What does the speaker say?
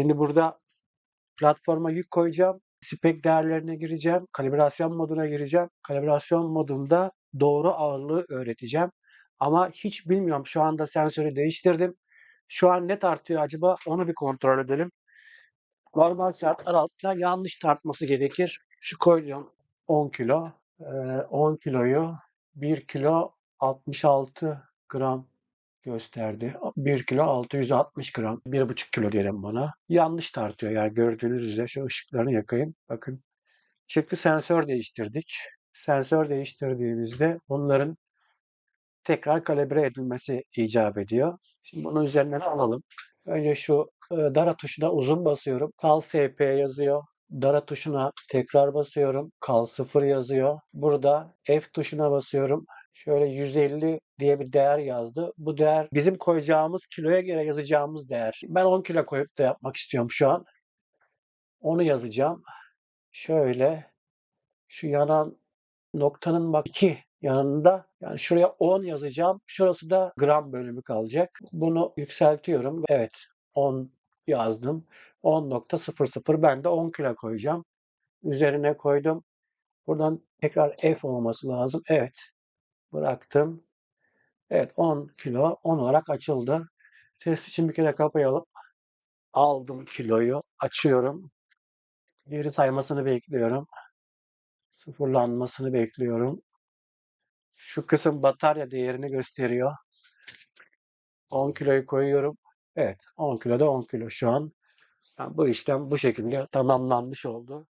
Şimdi burada platforma yük koyacağım. Spek değerlerine gireceğim. Kalibrasyon moduna gireceğim. Kalibrasyon modunda doğru ağırlığı öğreteceğim. Ama hiç bilmiyorum. Şu anda sensörü değiştirdim. Şu an ne tartıyor acaba? Onu bir kontrol edelim. Normal şartlar altında yanlış tartması gerekir. Şu koyuyorum 10 kilo. Ee, 10 kiloyu 1 kilo 66 gram gösterdi. 1 kilo 660 gram. 1,5 kilo diyelim buna. Yanlış tartıyor yani gördüğünüz üzere. Şu ışıklarını yakayım. Bakın. Çıktı sensör değiştirdik. Sensör değiştirdiğimizde bunların tekrar kalibre edilmesi icap ediyor. Şimdi bunun üzerinden alalım. Önce şu e, dara tuşuna uzun basıyorum. Kal SP yazıyor. Dara tuşuna tekrar basıyorum. Kal 0 yazıyor. Burada F tuşuna basıyorum. Şöyle 150 diye bir değer yazdı. Bu değer bizim koyacağımız kiloya göre yazacağımız değer. Ben 10 kilo koyup da yapmak istiyorum şu an. Onu yazacağım. Şöyle şu yanan noktanın bak 2 yanında yani şuraya 10 yazacağım. Şurası da gram bölümü kalacak. Bunu yükseltiyorum. Evet 10 yazdım. 10.00 ben de 10 kilo koyacağım. Üzerine koydum. Buradan tekrar F olması lazım. Evet. Bıraktım. Evet 10 kilo 10 olarak açıldı. Test için bir kere kapayalım. Aldım kiloyu. Açıyorum. Geri saymasını bekliyorum. Sıfırlanmasını bekliyorum. Şu kısım batarya değerini gösteriyor. 10 kiloyu koyuyorum. Evet 10 kilo da 10 kilo şu an. Yani bu işlem bu şekilde tamamlanmış oldu.